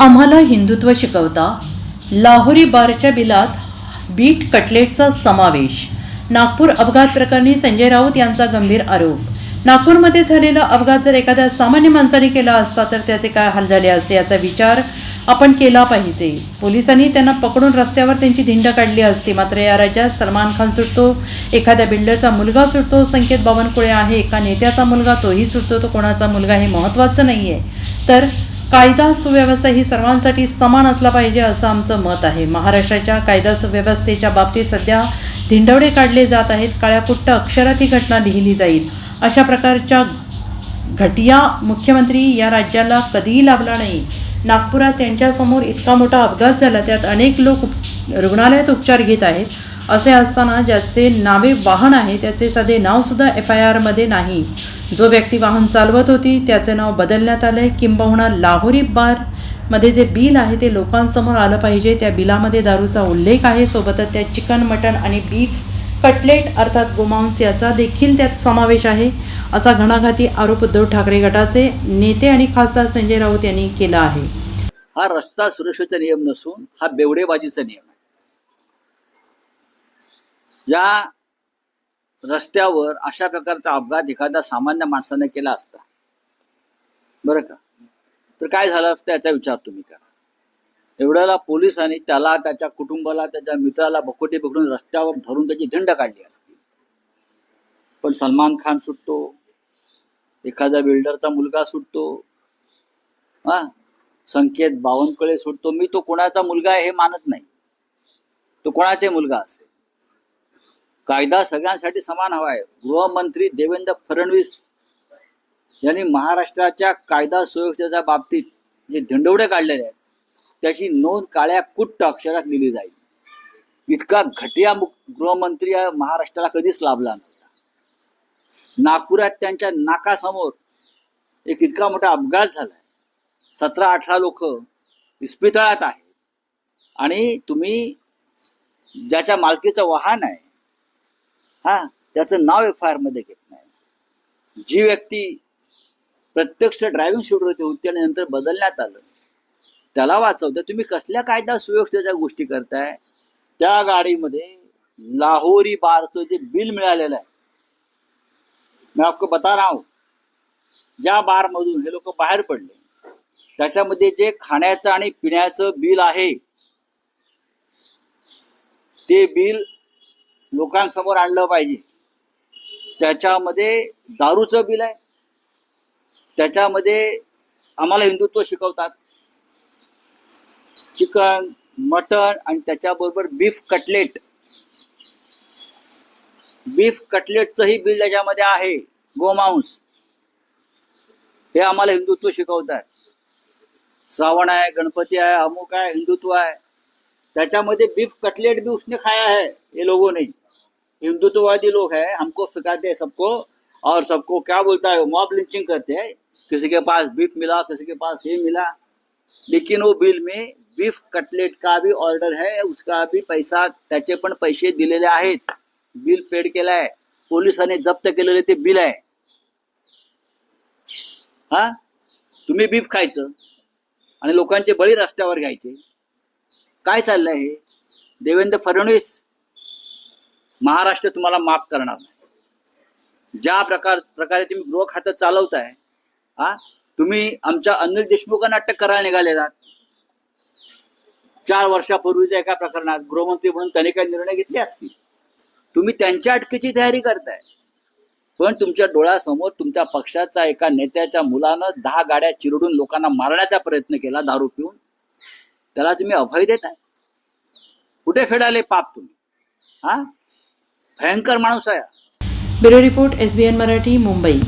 आम्हाला हिंदुत्व शिकवता लाहोरी बारच्या बिलात बीट कटलेटचा समावेश. नागपूर अपघात प्रकरणी संजय राऊत यांचा गंभीर आरोप. नागपूरमध्ये झालेला अपघात जर एखाद्या सामान्य माणसाने केला असता तर त्याचे काय हाल झाले असते याचा विचार आपण केला पाहिजे. पोलिसांनी त्यांना पकडून रस्त्यावर त्यांची धिंड काढली असती. मात्र या राज्यात सलमान खान सुटतो एखाद्या बिल्डरचा मुलगा सुटतो संकेत बावनकुळे आहे एका नेत्याचा मुलगा तोही सुटतो तो कोणाचा मुलगा हे महत्त्वाचं नाही आहे तर कायदा सुव्यवस्था ही सर्वांसाठी समान असला पाहिजे असं आमचं मत आहे. महाराष्ट्राच्या कायदा सुव्यवस्थेच्या बाबतीत सध्या धिंडवडे काढले जात आहेत. काळ्याकुट्ट अक्षरात ही घटना लिहिली जाईल. अशा प्रकारच्या घटिया मुख्यमंत्री या राज्याला कधीही लाभला नाही. नागपुरात त्यांच्यासमोर इतका मोठा अपघात झाला त्यात अनेक लोक उप- रुग्णालयात उपचार घेत आहेत. असे असताना ज्याचे नावे वाहन आहे त्याचे साधे नावसुद्धा एफ आय आरमध्ये नाही. जो व्यक्ती वाहन चालवत होती त्याचे नाव बदलण्यात आलं आहे किंबहुना लाहोरी बारमध्ये जे बिल आहे ते लोकांसमोर आलं पाहिजे. त्या बिलामध्ये दारूचा उल्लेख आहे. सोबतच त्या चिकन मटण आणि बीफ कटलेट अर्थात गोमांस याचा देखील त्यात समावेश आहे. असा घणाघाती आरोप उद्धव ठाकरे गटाचे नेते आणि खासदार संजय राऊत यांनी केला आहे. हा रस्ता सुरक्षेचा नियम नसून हा बेवडेबाजीचा नियम आहे. या रस्त्यावर अशा प्रकारचा अपघात एखाद्या सामान्य माणसाने केला असता. बरं का? तर काय झालं असतं याचा विचार तुम्ही करा. एवढ्याला पोलिसांनी त्याला त्याच्या कुटुंबाला त्याच्या मित्राला बकोटे पकडून रस्त्यावर धरून त्याची धिंड काढली असती. पण सलमान खान सुटतो. एखाद्या बिल्डरचा मुलगा सुटतो. हा? संकेत बावनकुळे सुटतो. मी तो कोणाचा मुलगा आहे हे मानत नाही. तो कोणाचे मुलगा असेल? कायदा सगळ्यांसाठी समान हवा आहे. गृहमंत्री देवेंद्र फडणवीस यांनी महाराष्ट्राच्या कायदा सुव्यवस्थेच्या बाबतीत जे धिंडवडे काढलेले आहेत त्याची नोंद काळ्या कुट्ट अक्षरात लिहिली जाईल. इतका घटिया मुख- गृहमंत्री या महाराष्ट्राला कधीच लाभला नव्हता. नागपुरात त्यांच्या नाकासमोर एक इतका मोठा अपघात झालाय. सतरा अठरा लोक इस्पितळात आहेत. आणि तुम्ही ज्याच्या मालकीचं वाहन आहे हा त्याचं नाव एफ आय आरमध्ये घेत नाही. जी व्यक्ती प्रत्यक्ष ड्रायव्हिंग सीटवरती होती आणि नंतर बदलण्यात आलं त्याला वाचवतं तुम्ही कसल्या कायदा सुव्यवस्थेच्या गोष्टी करताय? त्या गाडीमध्ये लाहोरी बारचं जे बिल मिळालेलं आहे मैं आपको बता रहा हूं ज्या बार मधून हे लोक बाहेर पडले त्याच्यामध्ये जे खाण्याचं आणि पिण्याचं बिल आहे ते बिल लोकांसमोर आणलं पाहिजे. त्याच्यामध्ये दारूचं बिल आहे. त्याच्यामध्ये आम्हाला हिंदुत्व शिकवतात. चिकन मटण आणि त्याच्याबरोबर बीफ कटलेट. बीफ कटलेटचंही बिल त्याच्यामध्ये आहे. गोमांस हे आम्हाला हिंदुत्व शिकवतात. श्रावण आहे गणपती आहे अमुक आहे हिंदुत्व आहे. त्याच्यामध्ये बीफ कटलेट भी उसने खाया है ये लोगों ने. हिंदुत्ववादी लोग हैं, हमको सिखाते हैं सबको, और सबको क्या बोलता है मॉब लिंचिंग करते हैं। किसी के पास बीफ मिला, किसी के पास ये मिला। लेकिन वो बिल में बीफ कटलेट का भी ऑर्डर है, उसका भी पैसा, त्याचे पण पैसे दिलेले आहेत। बिल पेड केलं आहे। पोलिसांनी जप्त केलेले ते बिल आहे। हा? तुम्ही बीफ खायचं आणि लोकांचे बळी रस्त्यावर घ्यायचे। काय चाललंय हे? देवेंद्र फडणवीस महाराष्ट्र तुम्हाला माफ करणार नाही. ज्या प्रकार प्रकारे तुम्ही गृह खातं चालवताय हा तुम्ही आमच्या अनिल देशमुखांना अटक करायला निघालेलात चार वर्षापूर्वीच्या एका प्रकरणात गृहमंत्री म्हणून त्यांनी काही निर्णय घेतले असतील. तुम्ही त्यांच्या अटकेची तयारी करताय. पण तुमच्या डोळ्यासमोर तुमच्या पक्षाचा एका नेत्याच्या मुलानं दहा गाड्या चिरडून लोकांना मारण्याचा प्रयत्न केला दारू पिऊन. त्याला तुम्ही अभय देताय. कुठे फेडाले पाप तुम्ही? हा? भयंकर माणूस आहे. Bureau report S B N Marathi Mumbai.